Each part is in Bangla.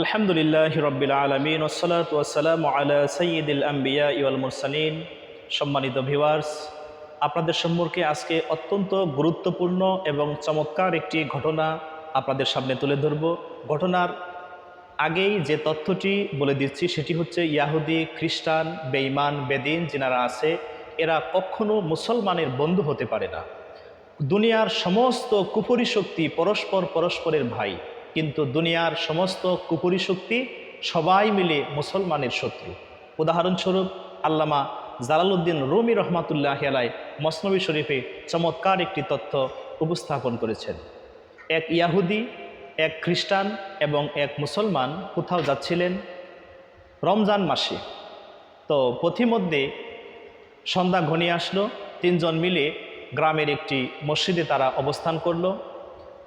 আলহামদুলিল্লাহ রব্বিল আলমিন ওসলাত ওসালাম আলা সঈদুল আম্বিয়া ইউল মুরসালিন। সম্মানিত ভিওয়ার্স আপনাদের সম্পর্কে আজকে অত্যন্ত গুরুত্বপূর্ণ এবং চমৎকার একটি ঘটনা আপনাদের সামনে তুলে ধরব। ঘটনার আগেই যে তথ্যটি বলে দিচ্ছি সেটি হচ্ছে ইয়াহুদি খ্রিস্টান বেঈমান বেদিন যিনারা আছে, এরা কখনো মুসলমানের বন্ধু হতে পারে না। দুনিয়ার সমস্ত কুপুরি শক্তি পরস্পর পরস্পরের ভাই। কিন্তু দুনিয়ার সমস্ত কুপুরি শক্তি সবাই মিলে মুসলমানের শত্রু। উদাহরণস্বরূপ আল্লামা জালালউদ্দিন রুমি রহমাতুল্লাহ আলাই মসনবী শরীফে চমৎকার একটি তথ্য উপস্থাপন করেছেন। এক ইয়াহুদি, এক খ্রিস্টান এবং এক মুসলমান কোথাও যাচ্ছিলেন রমজান মাসে। তো পথিমধ্যে সন্ধ্যা ঘনিয়ে আসলো, তিনজন মিলে গ্রামের একটি মসজিদে তারা অবস্থান করল।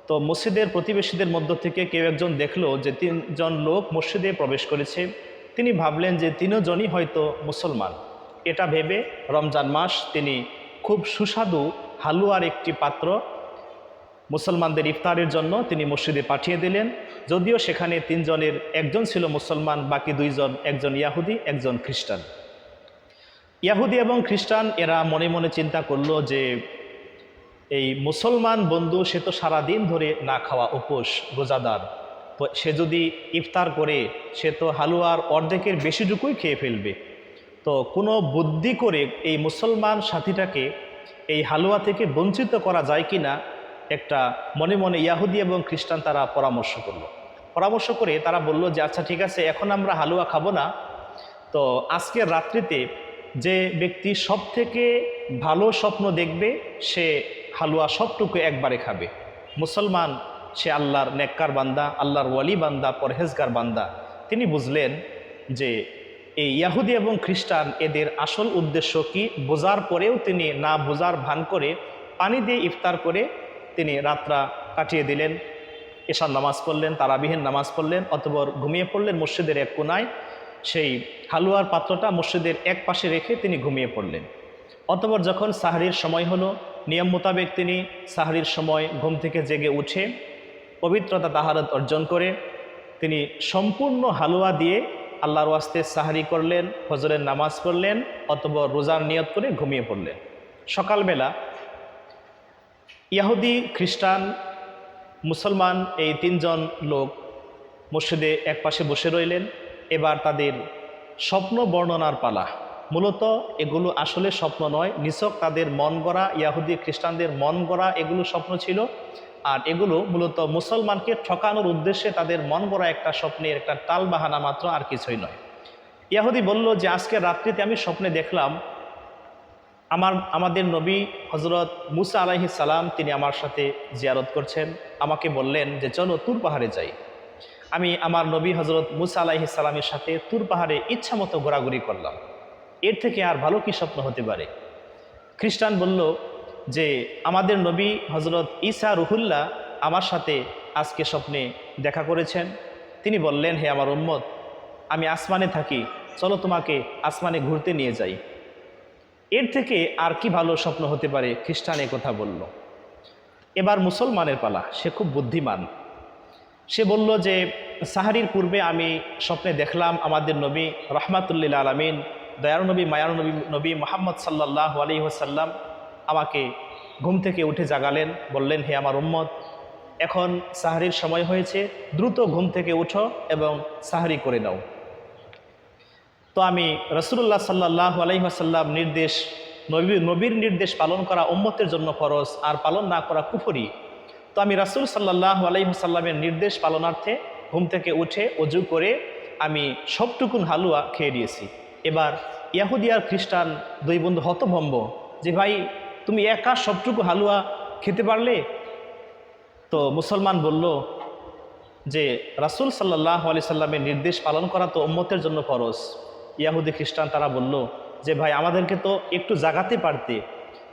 তো মসজিদের প্রতিবেশীদের মধ্য থেকে কেউ একজন দেখল যে তিনজন লোক মসজিদে প্রবেশ করেছে। তিনি ভাবলেন যে তিনজনই হয়তো মুসলমান। এটা ভেবে রমজান মাস তিনি খুব সুস্বাদু হালুয়ার একটি পাত্র মুসলমানদের ইফতারের জন্য তিনি মসজিদে পাঠিয়ে দিলেন। যদিও সেখানে তিনজনের একজন ছিল মুসলমান, বাকি দুইজন একজন ইয়াহুদি, একজন খ্রিস্টান। ইয়াহুদি এবং খ্রিস্টান এরা মনে মনে চিন্তা করল যে এই মুসলমান বন্ধু, সে তো সারাদিন ধরে না খাওয়া উপোস, রোজাদার। তো সে যদি ইফতার করে, সে তো হালুয়ার অর্ধেকের বেশিটুকুই খেয়ে ফেলবে। তো কোনো বুদ্ধি করে এই মুসলমান সাথীটাকে এই হালুয়া থেকে বঞ্চিত করা যায় কি না একটা মনে মনে ইয়াহুদি এবং খ্রিস্টান তারা পরামর্শ করল। পরামর্শ করে তারা বলল যে আচ্ছা ঠিক আছে, এখন আমরা হালুয়া খাব না। তো আজকের রাত্রিতে যে ব্যক্তি সব থেকে ভালো স্বপ্ন দেখবে, সে হালুয়া সবটুকু একবারে খাবে। মুসলমান, সে আল্লাহর নেককার বান্দা, আল্লাহর ওয়ালি বান্দা, পরহেজগার বান্দা। তিনি বুঝলেন যে এই ইয়াহুদি এবং খ্রিস্টান এদের আসল উদ্দেশ্য কি? বোঝার পরেও তিনি না বোঝার ভান করে পানি দিয়ে ইফতার করে তিনি রাত্রা কাটিয়ে দিলেন। এশার নামাজ পড়লেন তারাবিহীন নামাজ পড়লেন অতপর ঘুমিয়ে পড়লেন মসজিদের এক কোনায়। সেই হালুয়ার পাত্রটা মসজিদের এক পাশে রেখে তিনি ঘুমিয়ে পড়লেন। অতপর যখন সাহারির সময় হলো নিয়ম মোতাবেক তিনি সাহারির সময় ঘুম থেকে জেগে উঠে পবিত্রতা তাহারত অর্জন করে তিনি সম্পূর্ণ হালুয়া দিয়ে আল্লাহর ওয়াস্তে সাহারি করলেন, ফজরের নামাজ পড়লেন অথবা রোজার নিয়ত করে ঘুমিয়ে পড়লেন। সকালবেলা ইয়াহুদি, খ্রিস্টান, মুসলমান এই তিনজন লোক মসজিদে এক পাশে বসে রইলেন। এবার তাদের স্বপ্ন বর্ণনার পালা। মূলত এগুলো আসলে স্বপ্ন নয়। নিছক তাদের মন গড়া, ইয়াহুদি খ্রিস্টানদের মন গড়া এগুলো স্বপ্ন ছিল। আর এগুলো মূলত মুসলমানকে ঠকানোর উদ্দেশ্যে তাদের মন গড়া একটা স্বপ্নের একটা টাল বাহানা মাত্র আর কিছুই নয়। ইয়াহুদি বলল যে, আজকে রাত্রিতে আমি স্বপ্নে দেখলাম, আমার, আমাদের নবী হজরত মুসা আলাহি সালাম, তিনি আমার সাথে জিয়ারত করছেন। আমাকে বললেন যে, চলো তুর পাহাড়ে যাই। আমি আমার নবী হজরত মুসা আলাহি সালামের সাথে তুর পাহাড়ে ইচ্ছা মতো ঘোরাঘুরি করলাম। এর থেকে আর ভালো কি স্বপ্ন হতে পারে? খ্রিস্টান বলল যে, আমাদের নবী হজরত ঈসা রুহুল্লাহ আমার সাথে আজকে স্বপ্নে দেখা করেছেন। তিনি বললেন, হে আমার উম্মত, আমি আসমানে থাকি। চলো তোমাকে আসমানে ঘুরতে নিয়ে যাই। এর থেকে আর কি ভালো স্বপ্ন হতে পারে? খ্রিস্টান কথা বলল। এবার মুসলমানের পালা, সে খুব বুদ্ধিমান। সে বলল যে, সাহারির পূর্বে আমি স্বপ্নে দেখলাম আমাদের নবী রহমাতুল্লিল আলমিন দয়ার নবী মায়ার নবী নবী মোহাম্মদ সাল্লাহ আলী ওসাল্লাম আমাকে ঘুম থেকে উঠে জাগালেন, বললেন, হে আমার উম্মত, এখন সাহারির সময় হয়েছে, দ্রুত ঘুম থেকে উঠো এবং সাহারি করে নাও। তো আমি রসুল্লাহ সাল্লাহ আলহিহাসাল্লাম নির্দেশ, নবী, নবীর নির্দেশ পালন করা উম্মতের জন্য ফরজ, আর পালন না করা কুফরি। তো আমি রাসুল সাল্লাহ আলহিহাসাল্লামের নির্দেশ পালনার্থে ঘুম থেকে উঠে অজু করে আমি সবটুকুন হালুয়া খেয়ে দিয়েছি এবার ইয়াহুদি আর খ্রিস্টান দুই বন্ধু হতভম্ব যে, ভাই, তুমি একা সবটুকু হালুয়া খেতে পারলে? তো মুসলমান বলল যে, রাসুল সাল্লাহ আলি সাল্লামের নির্দেশ পালন করা তো উম্মতের জন্য ফরজ। ইয়াহুদি খ্রিস্টান তারা বলল, যে, ভাই, আমাদেরকে তো একটু জাগাতে পারতে।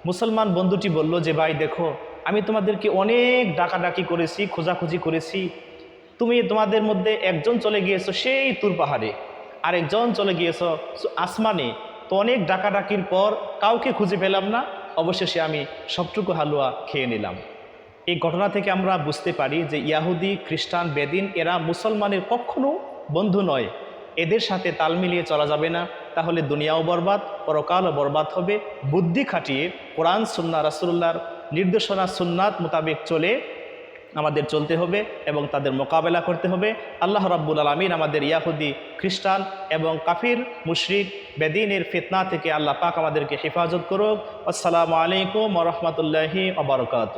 মুসলমান বন্ধুটি বলল যে, ভাই, দেখো, আমি তোমাদেরকে অনেক ডাকাডাকি করেছি, খোঁজাখুঁজি করেছি। তুমি তোমাদের মধ্যে একজন চলে গিয়েছো সেই তুর পাহাড়ে। আর একজন চলে গিয়েছ আসমানে। তো অনেক ডাকাডাকির পর কাউকে খুঁজে পেলাম না। অবশেষে আমি সবটুকু হালুয়া খেয়ে নিলাম। এই ঘটনা থেকে আমরা বুঝতে পারি যে ইয়াহুদি, খ্রিস্টান, বেদিন এরা মুসলমানের কখনো বন্ধু নয়। এদের সাথে তাল মিলিয়ে চলা যাবে না। তাহলে দুনিয়াও বরবাদ, পরকালও বরবাদ হবে। বুদ্ধি খাটিয়ে কোরআন সুন্না রাসুল্লাহর নির্দেশনা, সুন্নাত মোতাবেক চলে আমাদের চলতে হবে এবং তাদের মোকাবেলা করতে হবে। আল্লাহ রাব্বুল আলমিন আমাদের ইয়াহুদি খ্রিস্টান এবং কাফির, মুশরিক, বেদিনের ফিতনা থেকে আল্লাহ পাক আমাদেরকে হেফাজত করুক। আসসালামু আলাইকুম রহমতুল্লাহি আবরকাত